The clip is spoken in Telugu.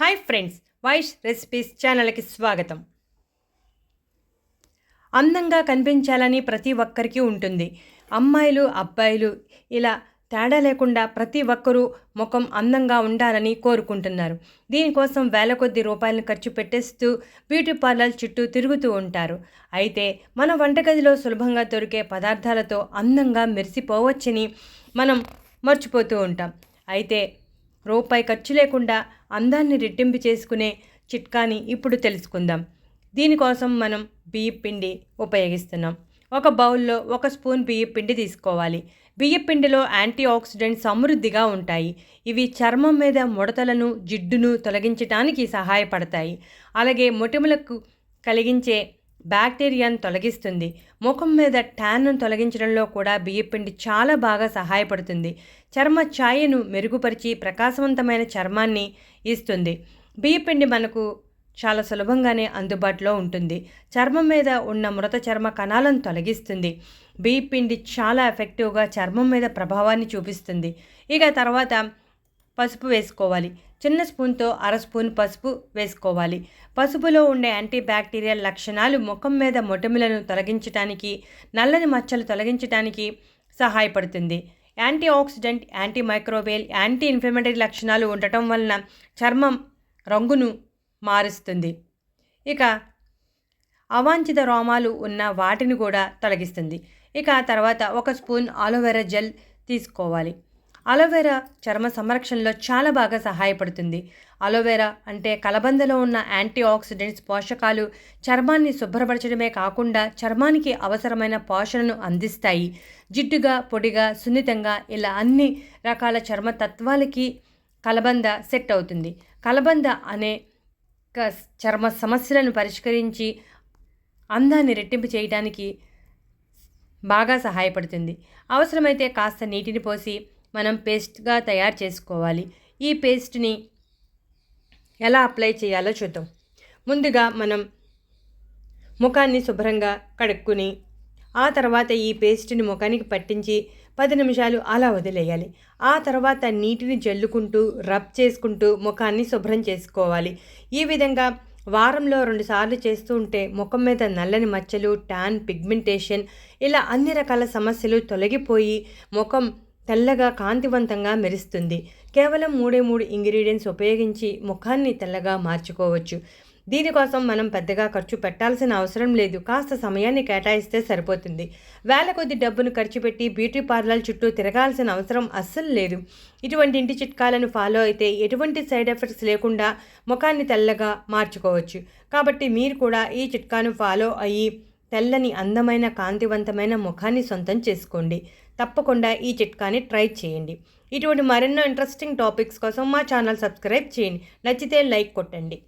హాయ్ ఫ్రెండ్స్ వైష్ రెసిపీస్ ఛానల్కి స్వాగతం. అందంగా కనిపించాలని ప్రతి ఒక్కరికి ఉంటుంది. అమ్మాయిలు అబ్బాయిలు ఇలా తేడా లేకుండా ప్రతి ఒక్కరూ ముఖం అందంగా ఉండాలని కోరుకుంటున్నారు. దీనికోసం వేల కొద్ది రూపాయలను ఖర్చు పెట్టేస్తూ బ్యూటీ పార్లర్ చుట్టూ తిరుగుతూ ఉంటారు. అయితే మన వంటగదిలో సులభంగా దొరికే పదార్థాలతో అందంగా మెరిసిపోవచ్చని మనం మర్చిపోతూ ఉంటాం. అయితే రూపాయి ఖర్చు లేకుండా అందాన్ని రెట్టింపు చేసుకునే చిట్కాని ఇప్పుడు తెలుసుకుందాం. దీనికోసం మనం బియ్యం పిండి ఉపయోగిస్తున్నాం. ఒక బౌల్లో ఒక స్పూన్ బియ్యం పిండి తీసుకోవాలి. బియ్యం పిండిలో యాంటీ ఆక్సిడెంట్స్ సమృద్ధిగా ఉంటాయి. ఇవి చర్మం మీద ముడతలను జిడ్డును తొలగించడానికి సహాయపడతాయి. అలాగే మొటిమలకు కలిగించే బ్యాక్టీరియాను తొలగిస్తుంది. ముఖం మీద ట్యాన్ను తొలగించడంలో కూడా బియ్యపిండి చాలా బాగా సహాయపడుతుంది. చర్మ ఛాయను మెరుగుపరిచి ప్రకాశవంతమైన చర్మాన్ని ఇస్తుంది. బియ్యపిండి మనకు చాలా సులభంగానే అందుబాటులో ఉంటుంది. చర్మం మీద ఉన్న మృత చర్మ కణాలను తొలగిస్తుంది. బియ్యపిండి చాలా ఎఫెక్టివ్గా చర్మం మీద ప్రభావాన్ని చూపిస్తుంది. ఇక తర్వాత పసుపు వేసుకోవాలి. చిన్న స్పూన్తో అర స్పూన్ పసుపు వేసుకోవాలి. పసుపులో ఉండే యాంటీ బ్యాక్టీరియల్ లక్షణాలు ముఖం మీద మొటిమలను తొలగించడానికి నల్లని మచ్చలు తొలగించడానికి సహాయపడుతుంది. Antioxidant anti మైక్రోవేల్ anti inflammatory లక్షణాలు ఉండటం వలన చర్మం రంగును మారుస్తుంది. ఇక అవాంఛిత రోమాలు ఉన్న వాటిని కూడా తొలగిస్తుంది. ఇక తర్వాత ఒక స్పూన్ ఆలోవెరా జెల్ తీసుకోవాలి. అలోవెరా చర్మ సంరక్షణలో చాలా బాగా సహాయపడుతుంది. అలోవెరా అంటే కలబందలో ఉన్న యాంటీ ఆక్సిడెంట్స్ పోషకాలు చర్మాన్ని శుభ్రపరచడమే కాకుండా చర్మానికి అవసరమైన పోషణను అందిస్తాయి. జిడ్డుగా పొడిగా సున్నితంగా ఇలా అన్ని రకాల చర్మ తత్వాలకి కలబంద సెట్ అవుతుంది. కలబంద అనే చర్మ సమస్యలను పరిష్కరించి అందాన్ని రెట్టింపు చేయడానికి బాగా సహాయపడుతుంది. అవసరమైతే కాస్త నీటిని పోసి మనం పేస్ట్గా తయారు చేసుకోవాలి. ఈ పేస్ట్ని ఎలా అప్లై చేయాలో చూద్దాం. ముందుగా మనం ముఖాన్ని శుభ్రంగా కడుక్కుని ఆ తర్వాత ఈ పేస్ట్ని ముఖానికి పట్టించి పది నిమిషాలు అలా వదిలేయాలి. ఆ తర్వాత నీటిని జల్లుకుంటూ రబ్ చేసుకుంటూ ముఖాన్ని శుభ్రం చేసుకోవాలి. ఈ విధంగా వారంలో రెండుసార్లు చేస్తూ ఉంటే ముఖం మీద నల్లని మచ్చలు ట్యాన్ పిగ్మెంటేషన్ ఇలా అన్ని రకాల సమస్యలు తొలగిపోయి ముఖం తెల్లగా కాంతివంతంగా మెరుస్తుంది. కేవలం మూడే మూడు ఇంగ్రీడియంట్స్ ఉపయోగించి ముఖాన్ని తెల్లగా మార్చుకోవచ్చు. దీనికోసం మనం పెద్దగా ఖర్చు పెట్టాల్సిన అవసరం లేదు. కాస్త సమయాన్ని కేటాయిస్తే సరిపోతుంది. వేల కొద్ది డబ్బును ఖర్చు పెట్టి బ్యూటీ పార్లర్ చుట్టూ తిరగాల్సిన అవసరం అస్సలు లేదు. ఇటువంటి ఇంటి చిట్కాలను ఫాలో అయితే ఎటువంటి సైడ్ ఎఫెక్ట్స్ లేకుండా ముఖాన్ని తెల్లగా మార్చుకోవచ్చు. కాబట్టి మీరు కూడా ఈ చిట్కాను ఫాలో అయ్యి తెల్లని అందమైన కాంతివంతమైన ముఖాన్ని సొంతం చేసుకోండి. తప్పకుండా ఈ చిట్కాని ట్రై చేయండి. ఇటువంటి మరెన్నో ఇంట్రెస్టింగ్ టాపిక్స్ కోసం మా ఛానల్ సబ్స్క్రైబ్ చేయండి. నచ్చితే లైక్ కొట్టండి.